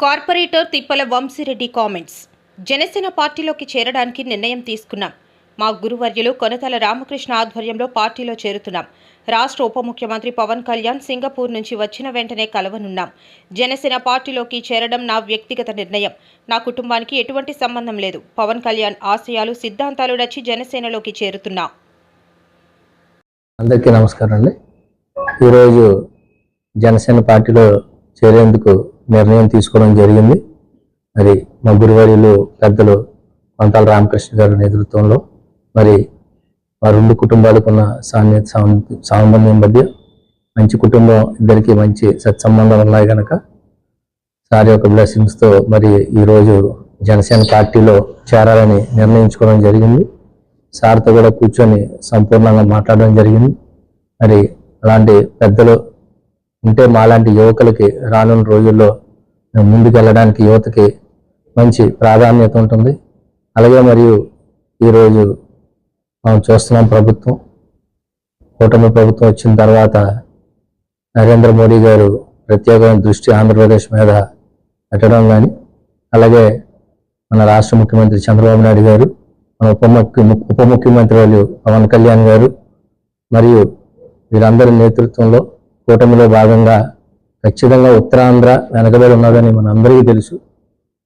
Corporator Tippala Vamsi Reddy comments Janasena పార్టీలోకి చేరడానికి నిర్ణయం తీసుకున్నాం. మా గురువర్యులు కొనతల రామకృష్ణ ఆధ్వర్యంలో పార్టీలో చేరుతున్నాం. రాష్ట్ర ఉప ముఖ్యమంత్రి పవన్ కళ్యాణ్ సింగపూర్ నుంచి వచ్చిన వెంటనే కలవనున్నాం. జనసేన పార్టీలోకి చేరడం నా వ్యక్తిగత నిర్ణయం. నా కుటుంబానికి ఎటువంటి సంబంధం లేదు. పవన్ కళ్యాణ్ ఆశయాలు సిద్ధాంతాలు నచ్చి జనసేనలోకి చేరుతున్నా. అందరికీ నమస్కారం అండి. ఈరోజు జనసేన పార్టీలో చేరేందుకు నిర్ణయం తీసుకోవడం జరిగింది. మరి మా గురువారిలు పెద్దలు కొంతాల రామకృష్ణ గారి నేతృత్వంలో మరి మా రెండు కుటుంబాలకు ఉన్న సాన్నిహిత సాంబంధం మధ్య మంచి కుటుంబం ఇద్దరికి మంచి సత్సంబంధం ఉన్నాయి కనుక సార్ యొక్క బ్లెస్సింగ్స్తో మరి ఈరోజు జనసేన పార్టీలో చేరాలని నిర్ణయించుకోవడం జరిగింది. సార్తో కూడా కూర్చొని సంపూర్ణంగా మాట్లాడడం జరిగింది. మరి అలాంటి పెద్దలు ఉంటే మాలాంటి యువకులకి రానున్న రోజుల్లో ముందుకెళ్ళడానికి యువతకి మంచి ప్రాధాన్యత ఉంటుంది. అలాగే మరియు ఈరోజు మనం చూస్తున్నాం ప్రభుత్వం. కూటమి ప్రభుత్వం వచ్చిన తర్వాత నరేంద్ర మోడీ గారు ప్రత్యేకమైన దృష్టి ఆంధ్రప్రదేశ్ మీద పెట్టడం కానీ అలాగే మన రాష్ట్ర ముఖ్యమంత్రి చంద్రబాబు నాయుడు గారు మన ఉప ముఖ్య ఉప ముఖ్యమంత్రి వాళ్ళు పవన్ కళ్యాణ్ గారు మరియు వీరందరి నేతృత్వంలో కూటమిలో భాగంగా ఖచ్చితంగా ఉత్తరాంధ్ర వెనకబడి ఉన్నదని మనందరికీ తెలుసు.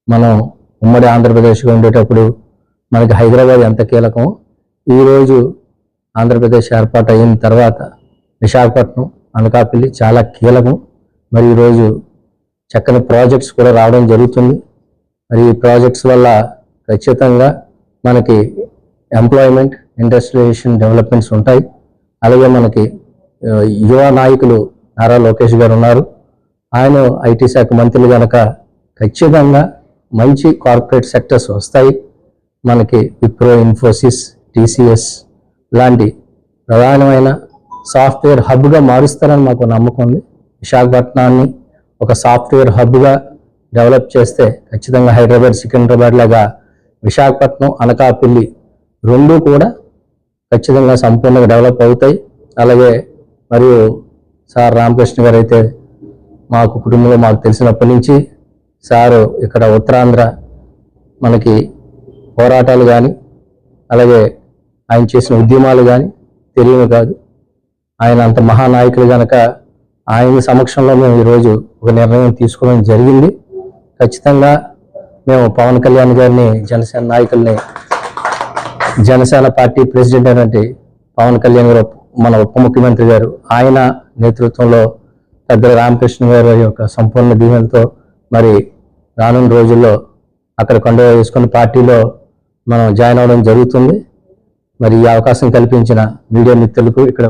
మనం ఉమ్మడి ఆంధ్రప్రదేశ్గా ఉండేటప్పుడు మనకి హైదరాబాద్ ఎంత కీలకమో ఈరోజు ఆంధ్రప్రదేశ్ ఏర్పాటు అయిన తర్వాత విశాఖపట్నం అనకాపల్లి చాలా కీలకం. మరి ఈరోజు చక్కని ప్రాజెక్ట్స్ కూడా రావడం జరుగుతుంది. మరి ఈ ప్రాజెక్ట్స్ వల్ల ఖచ్చితంగా మనకి ఎంప్లాయ్మెంట్ ఇండస్ట్రియలైజేషన్ డెవలప్మెంట్స్ ఉంటాయి. అలాగే మనకి యువ నాయకులు నారా లోకేష్ గారు ఉన్నారు. ఆయన ఐటీ శాఖ మంత్రులు కనుక ఖచ్చితంగా మంచి కార్పొరేట్ సెక్టర్స్ వస్తాయి. మనకి విప్రో ఇన్ఫోసిస్ టీసీఎస్ లాంటి ప్రధానమైన సాఫ్ట్వేర్ హబ్గా మారుస్తారని మాకు నమ్మకం ఉంది. విశాఖపట్నాన్ని ఒక సాఫ్ట్వేర్ హబ్గా డెవలప్ చేస్తే ఖచ్చితంగా హైదరాబాద్ సికింద్రాబాద్ లాగా విశాఖపట్నం అనకాపల్లి రెండు కూడా ఖచ్చితంగా సంపూర్ణంగా డెవలప్ అవుతాయి. అలాగే మరియు సార్ రామకృష్ణ గారు అయితే మాకు కుటుంబంలో మాకు తెలిసినప్పటి నుంచి సారు ఇక్కడ ఉత్తరాంధ్ర మనకి పోరాటాలు కానీ అలాగే ఆయన చేసిన ఉద్యమాలు కానీ తెలియని కాదు. ఆయన అంత మహానాయకులు కనుక ఆయన సమక్షంలో మేము ఈరోజు ఒక నిర్ణయం తీసుకోవడం జరిగింది. ఖచ్చితంగా మేము పవన్ కళ్యాణ్ గారిని జనసేన నాయకుల్ని జనసేన పార్టీ ప్రెసిడెంట్ అయినటువంటి పవన్ కళ్యాణ్ గారు మన ఉప ముఖ్యమంత్రి గారు ఆయన నేతృత్వంలో పెద్దల రామకృష్ణ గారి యొక్క సంపూర్ణ దీవెనతో మరి రానున్న రోజుల్లో అక్కడ కొండ వేసుకున్న పార్టీలో మనం జాయిన్ అవ్వడం జరుగుతుంది. మరి ఈ అవకాశం కల్పించిన మీడియా మిత్రులకు ఇక్కడ